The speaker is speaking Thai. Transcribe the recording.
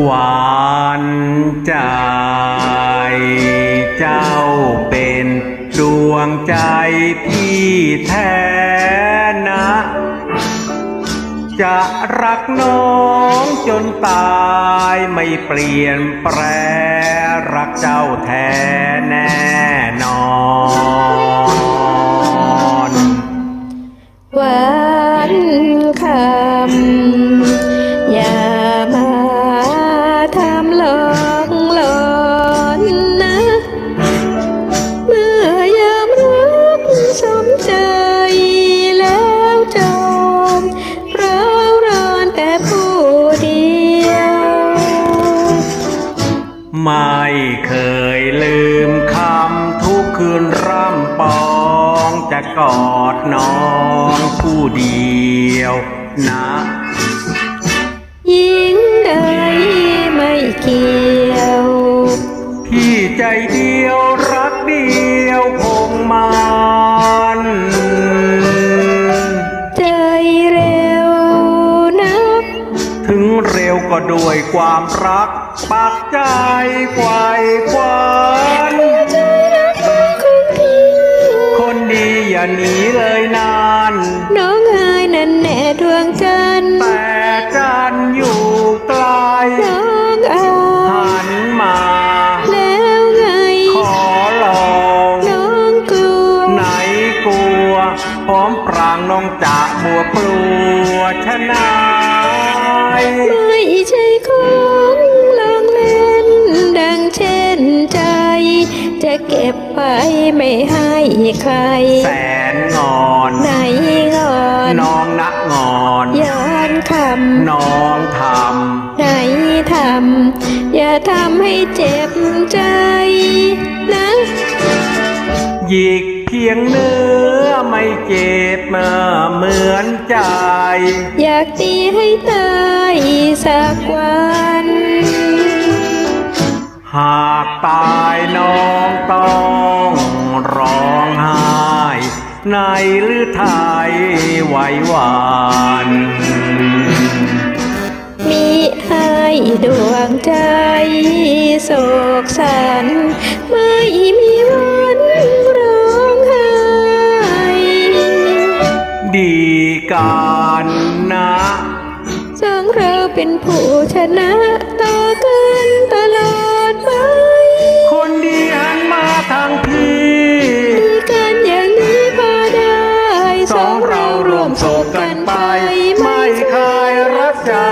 หวานใจเจ้าเป็นดวงใจพี่แท้นะ จะรักน้องจนตายไม่เปลี่ยนแปรรักเจ้าแท้แน่นอนหวานคำ ไม่เคยลืมคำทุกคืนร่ำปองจะกอดน้องผู้เดียวนะยิ่งใดไม่เกี่ยวพี่ใจเดียวรักเดียวคงมันใจเร็วนักถึงเร็วก็ด้วยความรัก ปักใจไขวคว้านใจรักไม่คงที่คนดีอย่าหนีเลยนาน น้องหายนั่นแน่ดวงจันทร์แต่จันอยู่ไกลน้องอาหันมา แล้วไง ขอลองน้องกลัวไหนกลัว พร้อมปรางน้องจะบัวกลัวชะนายไม่ใช่ จะเก็บไปไม่ให้ใคร แสนงอนไหนงอนน้องนักงอนย้อนคำน้องทไหนทำอย่าทำให้เจ็บใจนะำหยิกเพียงเนื้อไม่เจ็บมาเหมือนใจ อยากตีให้ตายสักวัน หากตายน้องต้องร้องไห้ในหรือไทยไหวหวานมีให้ดวงใจโศกสัน ไม่มีวันร้องไห้ ดีการนะสองเราเป็นผู้ชนะ God.